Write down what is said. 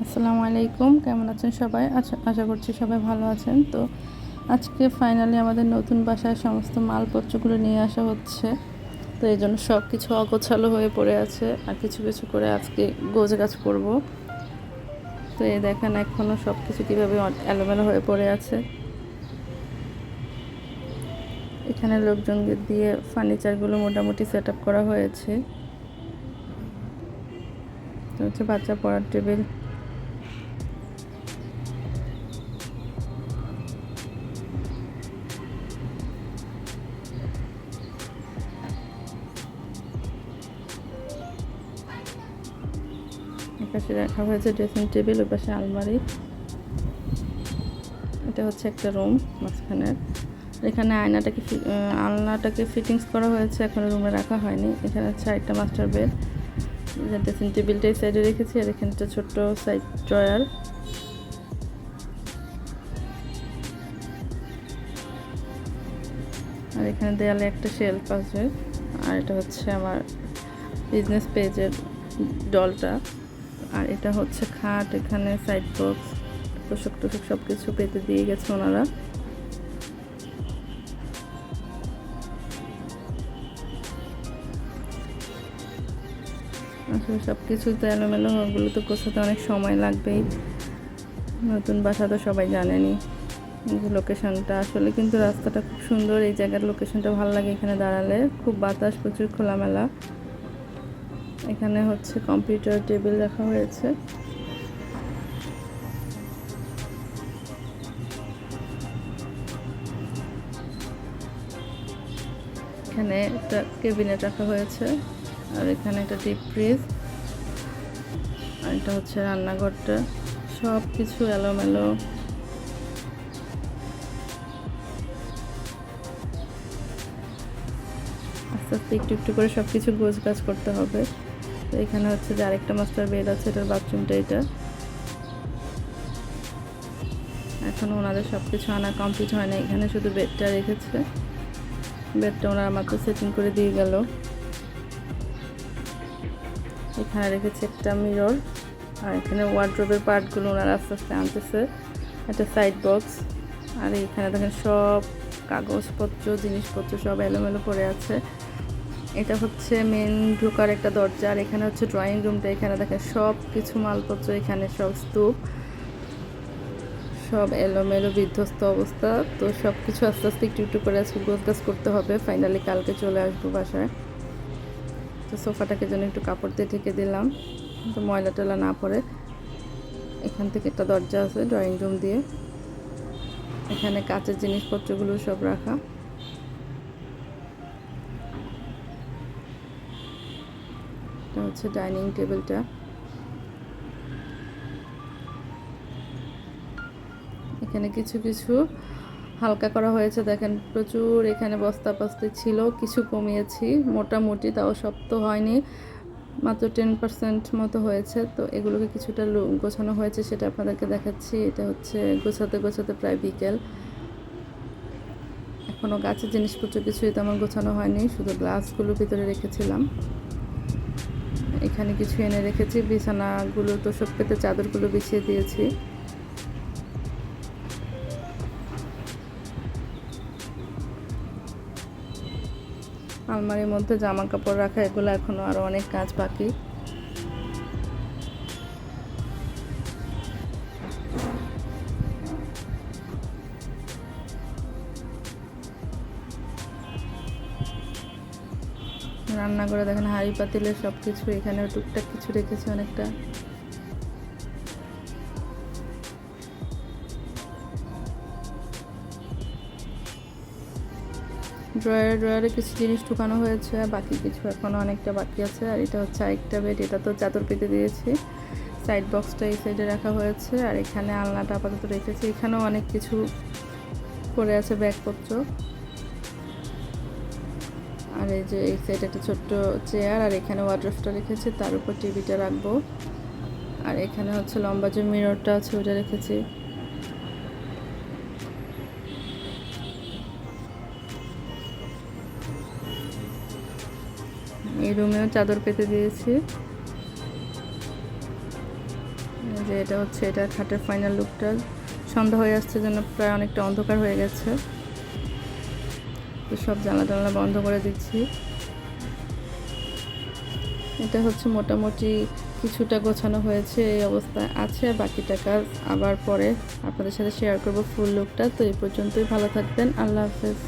আসসালামু আলাইকুম, কেমন আছেন সবাই? আশা আশা করছি সবাই ভালো আছেন। তো আজকে ফাইনালি আমাদের নতুন বাসায় সমস্ত মালপত্রগুলো নিয়ে আসা হচ্ছে। তো এই জন্য সব কিছু অগোছালো হয়ে পড়ে আছে আর কিছু কিছু করে আজকে গোজ গাছ করব। তো এই দেখেন এখনও সব কিছু কীভাবে অ- এলোমেলো হয়ে পড়ে আছে। এখানে লোকজনদের দিয়ে ফার্নিচারগুলো মোটামুটি সেট আপ করা হয়েছে। হচ্ছে বাচ্চা পড়ার টেবিল এপাশে রাখা হয়েছে ড্রেসিং টেবিল, ওই পাশে আলমারি। এটা হচ্ছে একটা রুম মাঝখানের এখানে আয়নাটাকে আলনাটাকে ফিটিংস করা হয়েছে, এখন রুমে রাখা হয়নি। এখানে হচ্ছে একটা মাস্টার বেড। ড্রেসিং টেবিলটা এই সাইডে রেখেছি, আর এখানে একটা ছোট্ট সাইড ড্রয়ার। আর এখানে দেয়ালে একটা শেলফ আছে। আর এটা হচ্ছে আমার বিজনেস পেজের ডলটা আর এটা হচ্ছে খাট, এখানে সাইড বক্স তোষক টোষক সব কিছু পেতে দিয়ে গেছে ওনারা। আসলে সব কিছু তো এলোমেলো, ওগুলো তো গোছাতে অনেক সময় লাগবেই। নতুন বাসা তো সবাই জানেনি লোকেশনটা আসলে কিন্তু রাস্তাটা খুব সুন্দর, এই জায়গার লোকেশনটা ভালো লাগে এখানে দাঁড়ালে। খুব বাতাস, প্রচুর খোলামেলা। এখানে হচ্ছে কম্পিউটার টেবিল রাখা হয়েছে। এখানে একটা কেবিনেট রাখা হয়েছে, আর এখানে একটা ডিপ ফ্রিজ, আর এটা হচ্ছে রান্নাঘরটা। সব কিছু এলোমেলো। আস্তে আস্তে একটু একটু করে সব কিছু গোছ গাছ করতে হবে। তো এখানে হচ্ছে যে আরেকটা মাস্টার বেড আছে, এটার বাথরুমটা এটা। এখন ওনাদের সব কিছু আনা কমপ্লিট হয় না এখানে শুধু বেডটা রেখেছে। বেডটা ওনারা মাত্র সেটিং করে দিয়ে গেল। এখানে রেখেছে একটা মিরর আর এখানে ওয়ার্ড্রোবের পার্টগুলো ওনারা আস্তে আস্তে আনতেছে। একটা সাইড বক্স আর এখানে দেখেন সব কাগজপত্র, জিনিসপত্র সব এলোমেলো পড়ে আছে। এটা হচ্ছে মেন ঢোকার একটা দরজা, আর এখানে হচ্ছে ড্রয়িং রুমটা এখানে দেখেন সব কিছু মালপত্র, এখানে সব স্তূপ, সব এলোমেলো বিধ্বস্ত অবস্থা। তো সব কিছু আস্তে আস্তে একটু একটু করে আজকে গোছগাছ করতে হবে। ফাইনালি কালকে চলে আসব বাসায়। তো সোফাটাকে জন্য একটু কাপড় দিয়ে ঢেকে দিলাম, তো ময়লা টয়লা না পড়ে। এখান থেকে একটা দরজা আছে ড্রয়িং রুম দিয়ে। এখানে কাঁচের জিনিসপত্রগুলো সব রাখা। এটা হচ্ছে ডাইনিং টেবিলটা। এখানে কিছু কিছু হালকা করা হয়েছে। দেখেন, প্রচুর এখানে বস্তা বস্তি ছিল, কিছু কমিয়েছি। মোটামুটি তাও সব তো হয়নি, মাত্র টেন পার্সেন্ট মতো হয়েছে। তো এগুলোকে কিছুটা গোছানো হয়েছে, সেটা আপনাদেরকে দেখাচ্ছি। এটা হচ্ছে গোছাতে গোছাতে প্রায় বিকেল। এখনও গাছের জিনিসপত্র কিছুই তেমন গোছানো হয়নি, শুধু গ্লাসগুলো ভিতরে রেখেছিলাম। এখানে কিছু এনে রেখেছি। বিছানাগুলো তো সব পেতে চাদরগুলো বিছিয়ে দিয়েছি। আলমারির মধ্যে জামা কাপড় রাখা, এগুলো এখনও আরও অনেক কাজ বাকি। রান্না করে দেখেন, হাঁড়ি পাতিলে সব কিছু এখানে টুকটাক কিছু রেখেছে অনেকটা। ড্রয়ারে ড্রয়ারে কিছু জিনিস ঢুকানো হয়েছে বাকি কিছু এখনও অনেকটা বাকি আছে। আর এটা হচ্ছে আরেকটা বেড, এটা তো চাদর পেতে দিয়েছি। সাইড বক্সটা এই সাইডে রাখা হয়েছে, আর এখানে আলনাটা আপাতত রেখেছি। এখানেও অনেক কিছু পড়ে আছে ব্যাগপত্র। আর এই যে এই সাইডে একটা ছোট্ট চেয়ার আর এখানে ওয়াটারফটা রেখেছি, তার উপর টিভিটা রাখব। আর এখানে হচ্ছে লম্বা যে মিররটা আছে ওটা রেখেছি। এই রুমেও চাদর পেতে দিয়েছি। যে এটা হচ্ছে, এটা খাটের ফাইনাল লুকটা সন্ধ্যা হয়ে আসছে যেন প্রায় অনেকটা অন্ধকার হয়ে গেছে। তো সব জানলা টানলা বন্ধ করে দিচ্ছি। এটা হচ্ছে মোটামুটি কিছুটা গোছানো হয়েছে, এই অবস্থায় আছে বাকিটা কাজ আবার পরে আপনাদের সাথে শেয়ার করব ফুল লুকটা তো এই পর্যন্তই, ভালো থাকবেন, আল্লাহ হাফেজ।